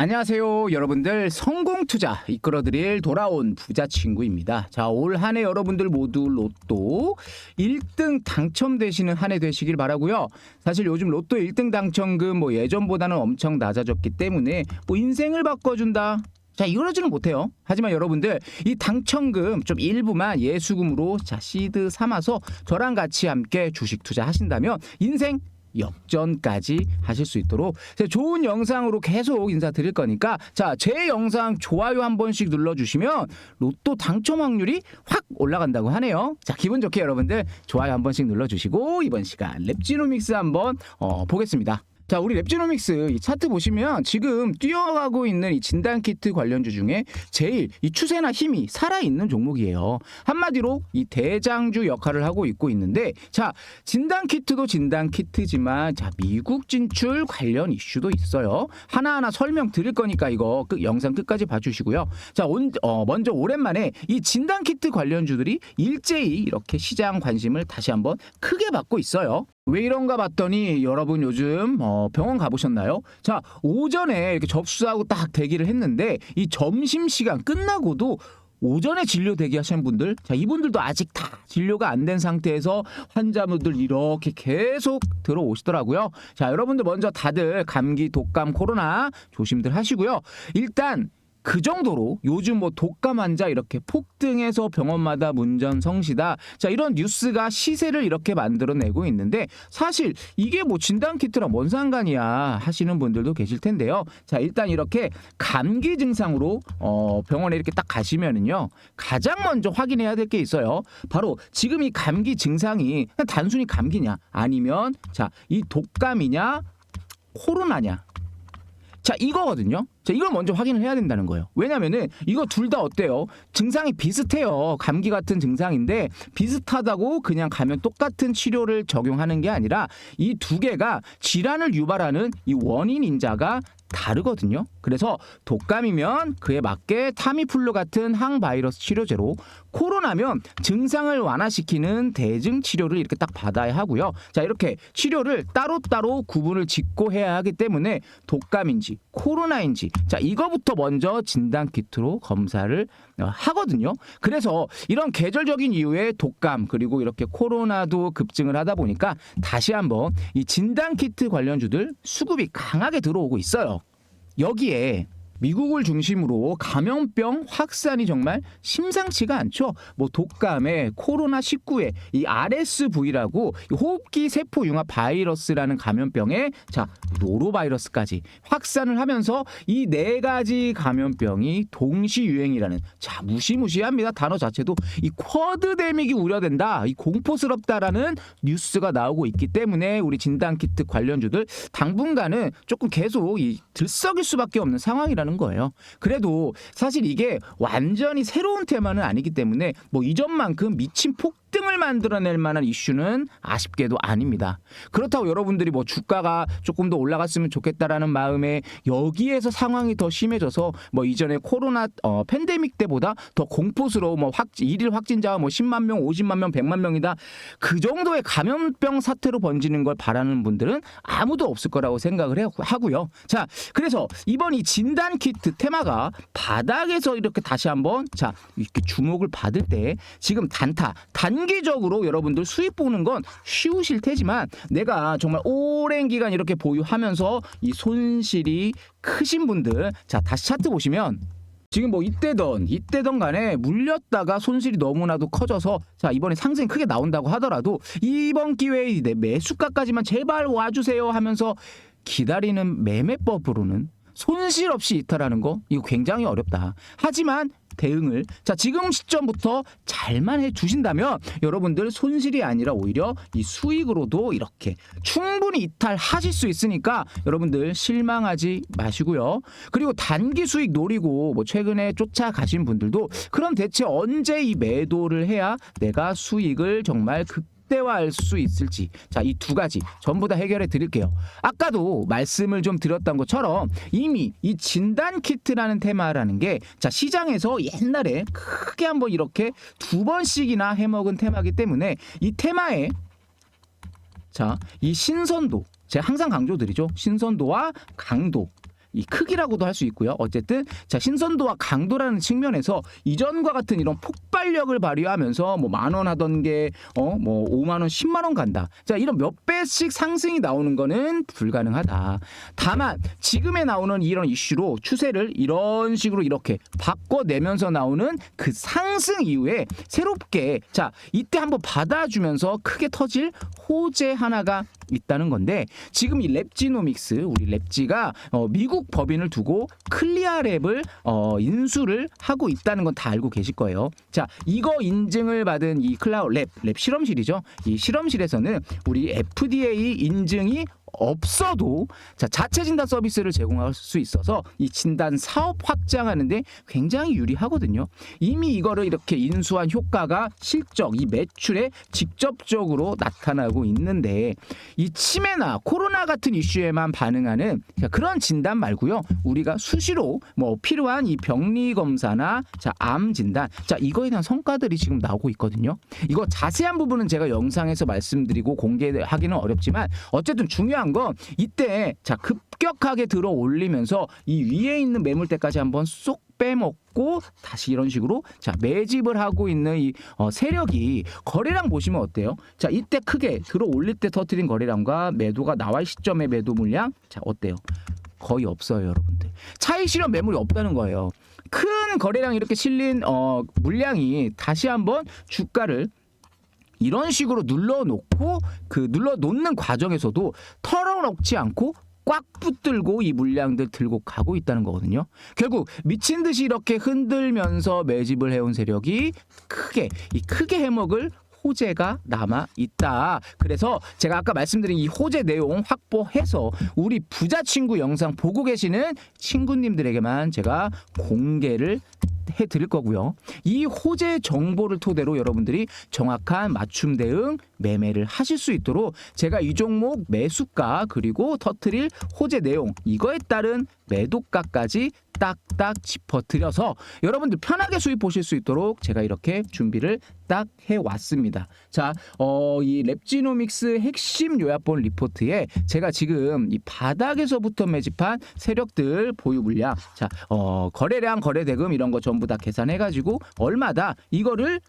안녕하세요 여러분들. 성공투자 이끌어드릴 돌아온 부자친구입니다. 자 올 한 해 여러분들 모두 로또 1등 당첨되시는 한 해 되시길 바라고요. 사실 요즘 로또 1등 당첨금 뭐 예전보다는 엄청 낮아졌기 때문에 뭐 인생을 바꿔준다. 자 이러지는 못해요. 하지만 여러분들 이 당첨금 좀 일부만 예수금으로 자 시드 삼아서 저랑 같이 함께 주식 투자하신다면 인생 역전까지 하실 수 있도록 제가 좋은 영상으로 계속 인사드릴 거니까 자 제 영상 좋아요 한 번씩 눌러주시면 로또 당첨 확률이 확 올라간다고 하네요. 자 기분 좋게 여러분들 좋아요 한 번씩 눌러주시고 이번 시간 랩지노믹스 한번 어, 보겠습니다 자, 우리 랩지노믹스 이 차트 보시면 지금 뛰어가고 있는 이 진단 키트 관련주 중에 제일 이 추세나 힘이 살아있는 종목이에요. 한마디로 이 대장주 역할을 하고 있고 있는데 자, 진단 키트도 진단 키트지만 자, 미국 진출 관련 이슈도 있어요. 하나하나 설명 드릴 거니까 이거 끝, 영상 끝까지 봐주시고요. 자, 온, 어, 먼저 오랜만에 이 진단 키트 관련주들이 일제히 이렇게 시장 관심을 다시 한번 크게 받고 있어요. 왜 이런가 봤더니 여러분 요즘 어, 병원 가보셨나요? 자 오전에 이렇게 접수하고 딱 대기를 했는데 이 점심 시간 끝나고도 오전에 진료 대기하시는 분들, 자 이분들도 아직 다 진료가 안 된 상태에서 환자분들 이렇게 계속 들어오시더라고요. 자 여러분들 먼저 다들 감기, 독감, 코로나 조심들 하시고요. 일단 그 정도로 요즘 뭐 독감 환자 이렇게 폭등해서 병원마다 문전 성시다. 자, 이런 뉴스가 시세를 이렇게 만들어내고 있는데 사실 이게 뭐 진단키트랑 뭔 상관이야 하시는 분들도 계실 텐데요. 자, 일단 이렇게 감기 증상으로 어, 병원에 이렇게 딱 가시면은요. 가장 먼저 확인해야 될 게 있어요. 바로 지금 이 감기 증상이 단순히 감기냐 아니면 자, 이 독감이냐 코로나냐 자 이거거든요. 자 이걸 먼저 확인을 해야 된다는 거예요. 왜냐면은 이거 둘 다 어때요? 증상이 비슷해요. 감기 같은 증상인데 비슷하다고 그냥 가면 똑같은 치료를 적용하는 게 아니라 이 두 개가 질환을 유발하는 이 원인 인자가 다르거든요. 그래서 독감이면 그에 맞게 타미플루 같은 항바이러스 치료제로 코로나면 증상을 완화시키는 대증 치료를 이렇게 딱 받아야 하고요. 자, 이렇게 치료를 따로따로 구분을 짓고 해야 하기 때문에 독감인지 코로나인지 자, 이거부터 먼저 진단 키트로 검사를 어, 하거든요. 그래서 이런 계절적인 이유에 독감 그리고 이렇게 코로나도 급증을 하다 보니까 다시 한번 이 진단 키트 관련주들 수급이 강하게 들어오고 있어요. 여기에 미국을 중심으로 감염병 확산이 정말 심상치가 않죠. 뭐 독감에 코로나 19에 이 RSV라고 호흡기 세포 융합 바이러스라는 감염병에 자 노로바이러스까지 확산을 하면서 이 네 가지 감염병이 동시 유행이라는 자 무시무시합니다. 단어 자체도 이 쿼드 데믹이 우려된다. 이 공포스럽다라는 뉴스가 나오고 있기 때문에 우리 진단 키트 관련주들 당분간은 조금 계속 이 들썩일 수밖에 없는 상황이라는 거예요. 그래도 사실 이게 완전히 새로운 테마는 아니기 때문에 뭐 이전만큼 미친 폭등을 만들어낼 만한 이슈는 아쉽게도 아닙니다. 그렇다고 여러분들이 뭐 주가가 조금 더 올라갔으면 좋겠다라는 마음에 여기에서 상황이 더 심해져서 뭐 이전에 코로나 어, 팬데믹 때보다 더 공포스러워 뭐 확, 일일 확진자가 뭐 10만 명, 50만 명, 100만 명이다. 그 정도의 감염병 사태로 번지는 걸 바라는 분들은 아무도 없을 거라고 생각을 해- 하고요. 자, 그래서 이번 이 진단 키트 테마가 바닥에서 이렇게 다시 한번 자, 이렇게 주목을 받을 때 지금 단타, 단기적으로 여러분들 수익 보는 건 쉬우실 테지만 내가 정말 오랜 기간 이렇게 보유하면서 이 손실이 크신 분들 자, 다시 차트 보시면 지금 뭐 이때던 이때던 간에 물렸다가 손실이 너무나도 커져서 자 이번에 상승이 크게 나온다고 하더라도 이번 기회에 내 매수가까지만 제발 와주세요 하면서 기다리는 매매법으로는 손실 없이 이탈하는 거 이거 굉장히 어렵다. 하지만 대응을 자 지금 시점부터 잘만 해 주신다면 여러분들 손실이 아니라 오히려 이 수익으로도 이렇게 충분히 이탈하실 수 있으니까 여러분들 실망하지 마시고요. 그리고 단기 수익 노리고 뭐 최근에 쫓아가신 분들도 그럼 대체 언제 이 매도를 해야 내가 수익을 정말 극 극대화할 수 있을지. 자 이 두 가지 전부 다 해결해 드릴게요. 아까도 말씀을 좀 드렸던 것처럼 이미 이 진단 키트라는 테마라는 게 자 시장에서 옛날에 크게 한번 이렇게 두 번씩이나 해먹은 테마기 때문에 이 테마에 자 이 신선도 제가 항상 강조드리죠. 신선도와 강도 이 크기라고도 할 수 있고요. 어쨌든 자 신선도와 강도라는 측면에서 이전과 같은 이런 폭발력을 발휘하면서 뭐 만 원 하던 게어뭐 5만 원, 10만 원 간다. 자 이런 몇 배씩 상승이 나오는 거는 불가능하다. 다만 지금에 나오는 이런 이슈로 추세를 이런 식으로 이렇게 바꿔내면서 나오는 그 상승 이후에 새롭게 자 이때 한번 받아주면서 크게 터질 호재 하나가 있다는 건데 지금 이 랩지노믹스 우리 랩지가 어, 미국 법인을 두고 클리아랩을 어, 인수를 하고 있다는 건 다 알고 계실 거예요. 자 이거 인증을 받은 이 클라우 랩, 랩 실험실이죠. 이 실험실에서는 우리 FDA 인증이 없어도 자 자체 진단 서비스를 제공할 수 있어서 이 진단 사업 확장하는데 굉장히 유리하거든요. 이미 이거를 이렇게 인수한 효과가 실적 이 매출에 직접적으로 나타나고 있는데 이 치매나 코로나 같은 이슈에만 반응하는 그런 진단 말고요. 우리가 수시로 뭐 필요한 이 병리 검사나 자 암 진단 자 이거에 대한 성과들이 지금 나오고 있거든요. 이거 자세한 부분은 제가 영상에서 말씀드리고 공개하기는 어렵지만 어쨌든 중요한 건 이때 자 급격하게 들어 올리면서 이 위에 있는 매물대까지 한번 쏙 빼먹고 다시 이런 식으로 자 매집을 하고 있는 이 어, 세력이 거래량 보시면 어때요? 자 이때 크게 들어 올릴 때 터트린 거래량과 매도가 나와 시점의 매도 물량 자 어때요? 거의 없어요, 여러분들. 차익 실현 매물이 없다는 거예요. 큰 거래량 이렇게 실린 어, 물량이 다시 한번 주가를 이런 식으로 눌러놓고 그 눌러놓는 과정에서도 털어놓지 않고 꽉 붙들고 이 물량들 들고 가고 있다는 거거든요. 결국 미친 듯이 이렇게 흔들면서 매집을 해온 세력이 크게 이 크게 해먹을 호재가 남아 있다. 그래서 제가 아까 말씀드린 이 호재 내용 확보해서 우리 부자 친구 영상 보고 계시는 친구님들에게만 제가 공개를 해 드릴 거고요. 이 호재 정보를 토대로 여러분들이 정확한 맞춤 대응 매매를 하실 수 있도록 제가 이 종목 매수가 그리고 터트릴 호재 내용 이거에 따른 매도가까지 딱딱 짚어드려서 여러분들 편하게 수입 보실 수 있도록 제가 이렇게 준비를 딱 해왔습니다. 자, 어, 이 랩지노믹스 핵심 요약본 리포트에 제가 지금 이 바닥에서부터 매집한 세력들 보유 물량, 자, 어, 거래량, 거래대금 이런 거 전부 다 계산해가지고 얼마다 이거를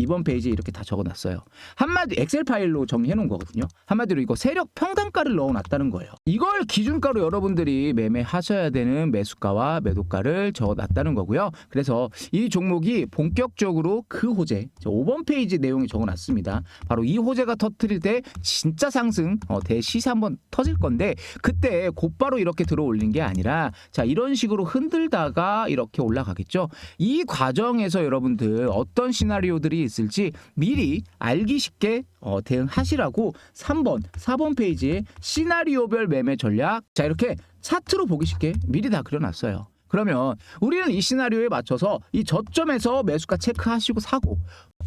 이번 페이지에 이렇게 다 적어놨어요. 한마디 엑셀 파일로 정리해 놓은 거거든요. 한마디로 이거 세력 평단가를 넣어놨다는 거예요. 이걸 기준가로 여러분들이 매매하셔야 되는 매수가와 매도가를 적어놨다는 거고요. 그래서 이 종목이 본격적으로 그 호재, 5번 페이지 내용이 적어놨습니다. 바로 이 호재가 터트릴 때 진짜 상승, 어, 대시세 한번 터질 건데 그때 곧바로 이렇게 들어올린 게 아니라 자 이런 식으로 흔들다가 이렇게 올라가겠죠. 이 과정에서 여러분들 어떤 시나리오들이 있을지 미리 알기 쉽게 어, 대응하시라고 3번, 4번 페이지에 시나리오별 매매 전략 자 이렇게 차트로 보기 쉽게 미리 다 그려놨어요. 그러면 우리는 이 시나리오에 맞춰서 이 저점에서 매수가 체크하시고 사고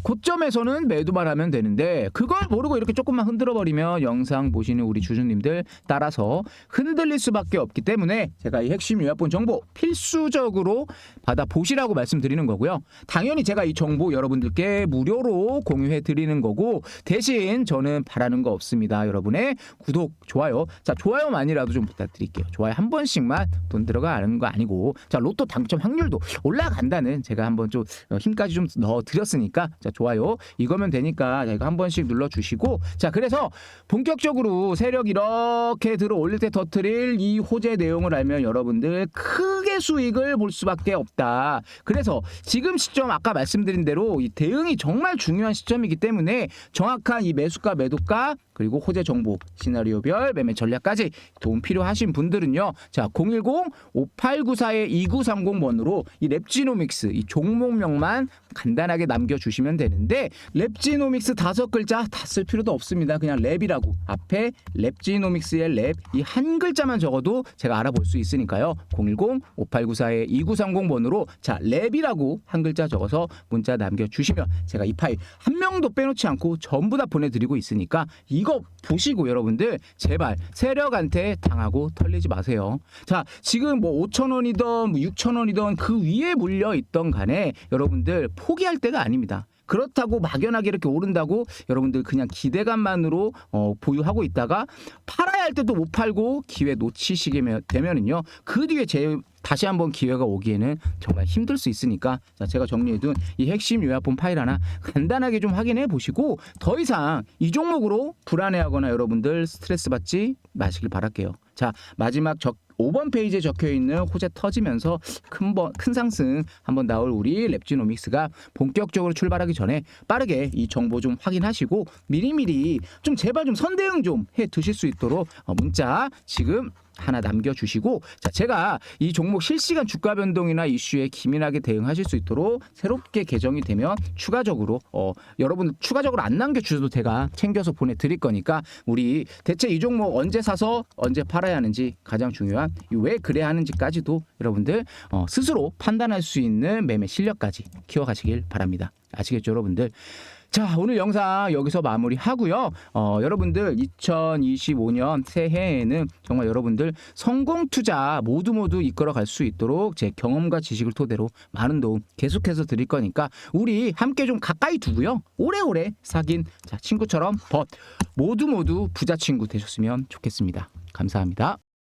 고점에서는 매도만 하면 되는데 그걸 모르고 이렇게 조금만 흔들어 버리면 영상 보시는 우리 주주님들 따라서 흔들릴 수밖에 없기 때문에 제가 이 핵심 요약본 정보 필수적으로 받아 보시라고 말씀드리는 거고요. 당연히 제가 이 정보 여러분들께 무료로 공유해 드리는 거고 대신 저는 바라는 거 없습니다. 여러분의 구독, 좋아요. 자, 좋아요만이라도 좀 부탁드릴게요. 좋아요 한 번씩만 돈 들어가는 거 아니고 자, 로또 당첨 확률도 올라간다는 제가 한번 좀 어, 힘까지 좀 넣어 드렸으니까 자, 좋아요. 이거면 되니까 이거 한 번씩 눌러 주시고 자, 그래서 본격적으로 세력 이렇게 들어 올릴 때 터트릴 이 호재 내용을 알면 여러분들 크게 수익을 볼 수밖에 없다. 그래서 지금 시점 아까 말씀드린 대로 이 대응이 정말 중요한 시점이기 때문에 정확한 이 매수가 매도가 그리고 호재 정보 시나리오별 매매 전략까지 도움 필요하신 분들은요. 자, 010-5894-2930 번으로 이 랩지노믹스 이 종목명만 간단하게 남겨 주시면 되는데 랩지노믹스 다섯 글자 다 쓸 필요도 없습니다. 그냥 랩이라고 앞에 랩지노믹스의 랩 이 한 글자만 적어도 제가 알아볼 수 있으니까요. 010-5894-2930 번으로 자 랩이라고 한 글자 적어서 문자 남겨 주시면 제가 이 파일 한 명도 빼놓지 않고 전부 다 보내 드리고 있으니까 이거 보시고 여러분들 제발 세력한테 당하고 털리지 마세요. 자 지금 뭐 5천 원이던 뭐 6천 원이던 그 위에 물려 있던 간에 여러분들 포기할 때가 아닙니다. 그렇다고 막연하게 이렇게 오른다고 여러분들 그냥 기대감만으로 어, 보유하고 있다가 팔아야 할 때도 못 팔고 기회 놓치시게 되면은요 그 뒤에 제 다시 한번 기회가 오기에는 정말 힘들 수 있으니까 자 제가 정리해둔 이 핵심 요약본 파일 하나 간단하게 좀 확인해 보시고 더 이상 이 종목으로 불안해하거나 여러분들 스트레스 받지 마시길 바랄게요. 자 마지막 적 5번 페이지에 적혀 있는 호재 터지면서 큰, 번, 큰 상승 한번 나올 우리 랩지노믹스가 본격적으로 출발하기 전에 빠르게 이 정보 좀 확인하시고 미리미리 좀 제발 좀 선대응 좀 해 두실 수 있도록 어, 문자 지금 하나 남겨주시고 자 제가 이 종목 실시간 주가 변동이나 이슈에 기민하게 대응하실 수 있도록 새롭게 개정이 되면 추가적으로 어 여러분 추가적으로 안 남겨주셔도 제가 챙겨서 보내드릴 거니까 우리 대체 이 종목 언제 사서 언제 팔아야 하는지 가장 중요한 이왜 그래야 하는지까지도 여러분들 어 스스로 판단할 수 있는 매매 실력까지 키워가시길 바랍니다. 아시겠죠 여러분들 자 오늘 영상 여기서 마무리 하고요. 어, 여러분들 2025년 새해에는 정말 여러분들 성공 투자 모두 모두 이끌어 갈 수 있도록 제 경험과 지식을 토대로 많은 도움 계속해서 드릴 거니까 우리 함께 좀 가까이 두고요. 오래오래 사귄 자, 친구처럼 벗 모두 모두 부자 친구 되셨으면 좋겠습니다. 감사합니다.